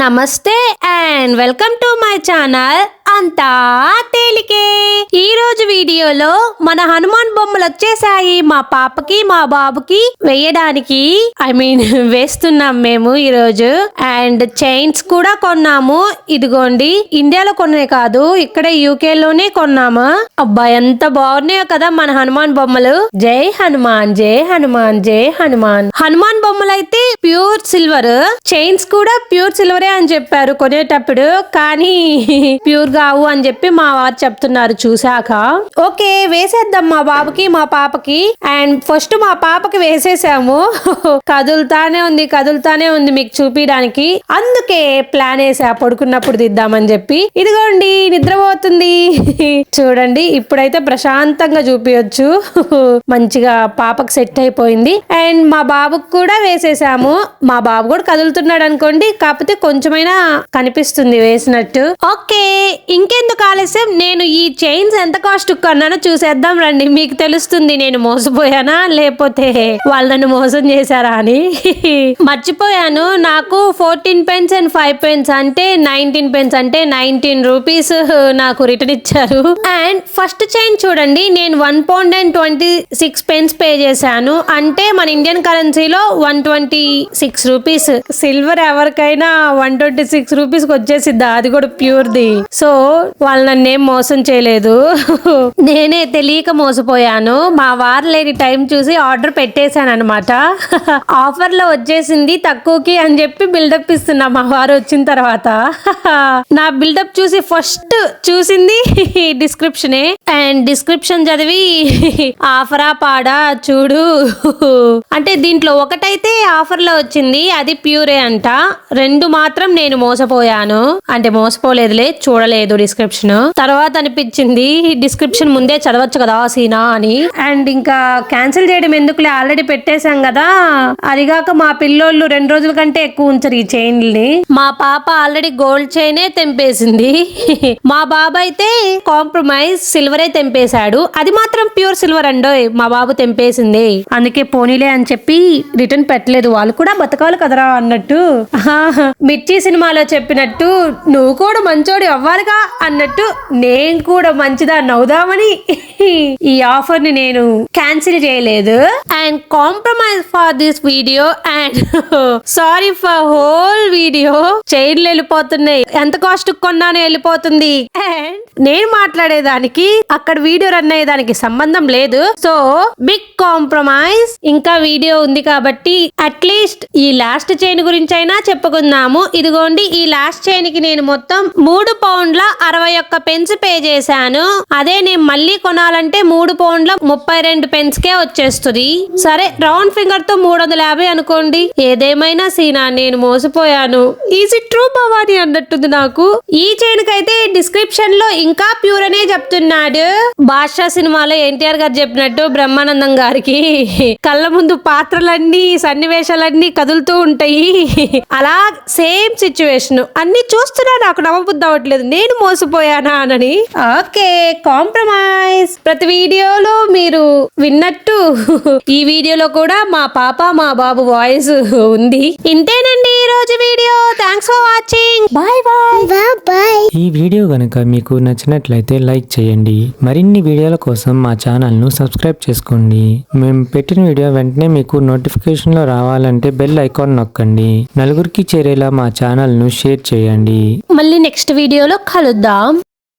నమస్తే and welcome to my channel అంతా తేలికే. ఈ రోజు వీడియోలో మన హనుమాన్ బొమ్మలు వచ్చేసాయి మా పాపకి మా బాబుకి వేయడానికి. ఐ మీన్ వేస్తున్నాం మేము ఈ రోజు. అండ్ చైన్స్ కూడా కొన్నాము. ఇదిగోండి ఇండియాలో కొన్నే కాదు ఇక్కడ యూకే లోనే కొన్నాము. అబ్బా ఎంత బాగున్నాయో కదా మన హనుమాన్ బొమ్మలు. జై హనుమాన్ జై హనుమాన్ జై హనుమాన్. హనుమాన్ బొమ్మలు అయితే ప్యూర్ సిల్వర్. చైన్స్ కూడా ప్యూర్ సిల్వరే అని చెప్పారు కొనేటప్పుడు. కానీ ప్యూర్గా కావు అని చెప్పి మా వారు చెప్తున్నారు చూసాక ఓకే వేసేద్దాం మా బాబుకి మా పాపకి. అండ్ ఫస్ట్ మా పాపకి వేసేసాము. కదులుతానే ఉంది కదులుతానే ఉంది మీకు చూపించడానికి అందుకే ప్లాన్ వేసా పడుకున్నప్పుడు దిద్దామని చెప్పి. ఇదిగోండి నిద్రపోతుంది. చూడండి ఇప్పుడైతే ప్రశాంతంగా చూపించచ్చు మంచిగా పాపకు సెట్ అయిపోయింది. అండ్ మా బాబుకు కూడా వేసేసాము. మా బాబు కూడా కదులుతున్నాడు అనుకోండి కాకపోతే కొంచెమైనా కనిపిస్తుంది వేసినట్టు. ఓకే ఇంకెందుకు ఆలస్యం? నేను ఈ చైన్స్ ఎంత కాస్ట్ కొన్నానో చూసేద్దాం రండి. మీకు తెలుస్తుంది నేను మోసపోయానా? లేకపోతే వాళ్ళు నన్ను మోసం చేశారా అని. మర్చిపోయాను. నాకు fourteen pence and five pence అంటే నైన్టీన్ పెన్స్ అంటే నైన్టీన్ రూపీస్ నాకు రిటర్న్ ఇచ్చారు. అండ్ ఫస్ట్ చైన్ చూడండి. నేను one pound and twenty six pence pay చేశాను. అంటే మన ఇండియన్ కరెన్సీలో one twenty six rupees silver ఎవరికైనా వన్ ట్వంటీ సిక్స్ రూపీస్ వచ్చేసిద్దా? అది కూడా ప్యూర్ ది. సో వాళ్ళు నన్నేం మోసం చేయలేదు. నేనే తెలియక మోసపోయాను. మా వారు లేని టైం చూసి ఆర్డర్ పెట్టేశాను అనమాట ఆఫర్లో వచ్చేసింది తక్కువకి అని చెప్పి బిల్డప్ ఇస్తున్నా మా వారు వచ్చిన తర్వాత. నా బిల్డప్ చూసి ఫస్ట్ చూసింది డిస్క్రిప్షనే. అండ్ డిస్క్రిప్షన్ చదివి ఆఫరా పాడా చూడు. అంటే దీంట్లో ఒకటైతే ఆఫర్లో వచ్చింది అది ప్యూరే అంట. రెండు మాత్రం నేను మోసపోయాను. అంటే మోసపోలేదులే చూడలేదు డిస్క్రిప్షన్. తర్వాత అనిపించింది డిస్క్రిప్షన్ ముందే చదవచ్చు కదా సీనా అని. అండ్ ఇంకా క్యాన్సిల్ చేయడం ఎందుకులే ఆల్రెడీ పెట్టేశాం కదా. అదిగాక మా పిల్లోళ్ళు రెండు రోజుల కంటే ఎక్కువ ఉంచరు ఈ చైన్లని. మా పాప ఆల్రెడీ గోల్డ్ చైనే తెంపేసింది. మా బాబు అయితే కాంప్రమైజ్ సిల్వరే తెంపేశాడు. అది మాత్రం ప్యూర్ సిల్వర్ అండోయ్ మా బాబు తెంపేసింది. అందుకే పోనీలే అని చెప్పి రిటర్న్ పెట్టలేదు. వాళ్ళు కూడా బతకాలి కదరా అన్నట్టు. మిర్చి సినిమాలో చెప్పినట్టు నువ్వు కూడా మంచోడి అవ్వాలిగా అన్నట్టు నేను కూడా మంచిదా నవ్వుదామని ఈ ఆఫర్ని నేను క్యాన్సిల్ చేయలేదు. And compromise for this video and sorry for whole video. చైర్లు వెళ్ళిపోతున్నాయి. ఎంత కాస్ట్ కొన్నాను వెళ్ళిపోతుంది. అండ్ నేను మాట్లాడేదానికి అక్కడ వీడియో రన్ అయ్యేదానికి సంబంధం లేదు. సో బిగ్ కాంప్రమైజ్ ఇంకా వీడియో ఉంది కాబట్టి అట్లీస్ట్ ఈ లాస్ట్ చైన్ గురించి అయినా చెప్పుకుందాము. ఇదిగోండి ఈ లాస్ట్ చైన్కి నేను మొత్తం మూడు పౌండ్ల అరవై ఒక్క పెన్స్ పే చేశాను. అదే నేను మళ్ళీ కొనాలంటే మూడు పౌండ్ల ముప్పై రెండు పెన్స్ కే వచ్చేస్తుంది. సరే రౌండ్ ఫింగర్తో మూడు వందల యాభై అనుకోండి. ఏదేమైనా సీనా నేను మోసపోయాను. Easy true Bhavani? అన్నట్టుంది నాకు. ఈ చైన్ కైతే డిస్క్రిప్షన్లో ఇంకా ప్యూర్ అనే చెప్తున్నాడు. బాద్షా సినిమాలో ఎన్టీఆర్ గారు చెప్పినట్టు బ్రహ్మానందం గారికి కళ్ళ ముందు పాత్రలన్నీ సన్నివేశాలన్నీ కదులుతూ ఉంటాయి. అలా సేమ్ సిచ్యువేషన్ అన్ని చూస్తున్నా నాకు నమ్మబుద్ధి అవ్వట్లేదు. నేను మోసపోయానా అని ఓకే కాంప్రమైజ్. ప్రతి వీడియోలో మీరు విన్నట్టు ఈ వీడియోలో కూడా మా పాప మా బాబు వాయిస్ ఉంది. ఇంతేనండి. రోజు video. Thanks for watching bye bye ఈ వీడియో గనుక మీకు నచ్చినట్లయితే లైక్ చేయండి. మరిన్ని వీడియోల కోసం మా ఛానల్ను సబ్స్క్రైబ్ చేసుకోండి. మేము పెట్టిన వీడియో వెంటనే మీకు నోటిఫికేషన్లో రావాలంటే బెల్ ఐకాన్ నొక్కండి. నలుగురికి చేరేలా మా ఛానల్ను షేర్ చేయండి. మళ్ళీ నెక్స్ట్ వీడియోలో కలుద్దాం.